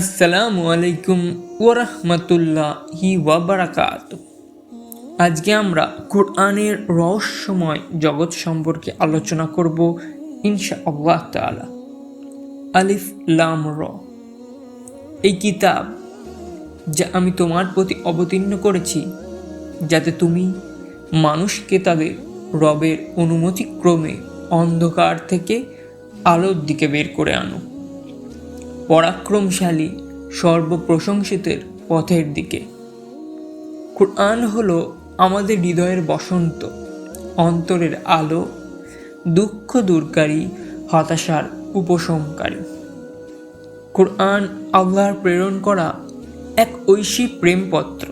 আসসালামু আলাইকুম ওরহমতুল্লাহি ওয়াবারাকাত আজকে আমরা কোরআনের রহস্যময় জগৎ সম্পর্কে আলোচনা করব ইনশা আল্লাহ তালা আলিফ লাম র। এই কিতাব যা আমি তোমার প্রতি অবতীর্ণ করেছি, যাতে তুমি মানুষকে তাদের রবের অনুমতিক্রমে অন্ধকার থেকে আলোর দিকে বের করে আনো। পরাক্রমশালী, সর্বপ্রশংসিতের পথের দিকে। কোরআন হলো আমাদের হৃদয়ের বসন্ত, অন্তরের আলো, দুঃখ দূরকারী, হতাশার উপশমকারী। কোরআন আল্লাহর প্রেরণ করা এক ঐশী প্রেমপত্র।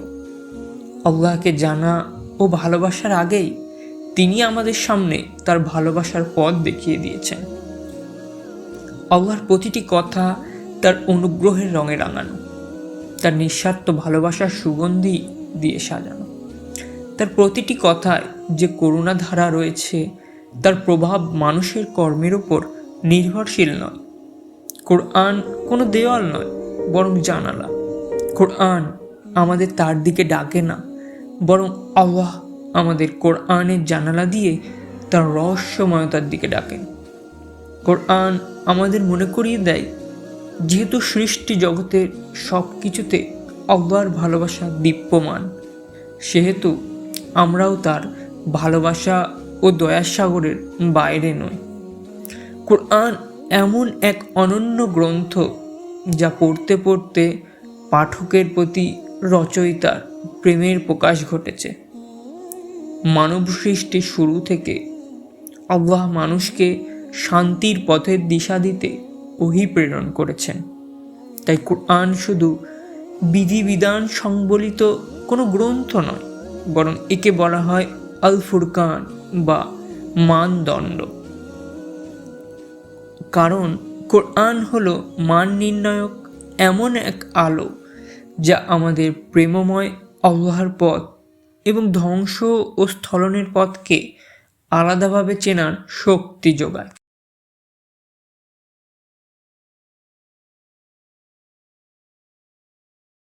আল্লাহকে জানা ও ভালোবাসার আগেই তিনি আমাদের সামনে তার ভালোবাসার পথ দেখিয়ে দিয়েছেন। আল্লাহর প্রতিটি কথা তার অনুগ্রহের রঙে রাঙানো। তার নিঃস্বার্থ ভালোবাসার সুগন্ধি দিয়ে সাজানো। তার প্রতিটি কথায় যে করুণা ধারা রয়েছে, তার প্রভাব মানুষের কর্মের ওপর নির্ভরশীল নয়। কোরআন কোনো দেওয়াল নয়, বরং জানালা। কোরআন আমাদের তার দিকে ডাকে না, বরং আল্লাহ আমাদের কোরআনের জানালা দিয়ে তার রহস্যময়তার দিকে ডাকেন। কোরআন আমাদের মনে করিয়ে দেয় যেহেতু সৃষ্টি জগতের সব কিছুতে অব্বার ভালোবাসা দীপ্যমান, সেহেতু আমরাও তার ভালোবাসা ও দয়ার সাগরের বাইরে নই। কোরআন এমন এক অনন্য গ্রন্থ যা পড়তে পড়তে পাঠকের প্রতি রচয়িতার প্রেমের প্রকাশ ঘটেছে। মানব সৃষ্টির শুরু থেকে আল্লাহ মানুষকে শান্তির পথের দিশা দিতে ওহি প্রেরণ করেছেন। তাই কোরআন শুধু বিধিবিধান সংবলিত কোনো গ্রন্থ নয়, বরং একে বলা হয় আল ফুরকান বা মানদণ্ড। কারণ কোরআন হলো মান নির্ণায়ক এমন এক আলো যা আমাদের প্রেমময় আল্লাহর পথ এবং ধ্বংস ও স্থলনের পথকে আলাদাভাবে চেনার শক্তি যোগায়।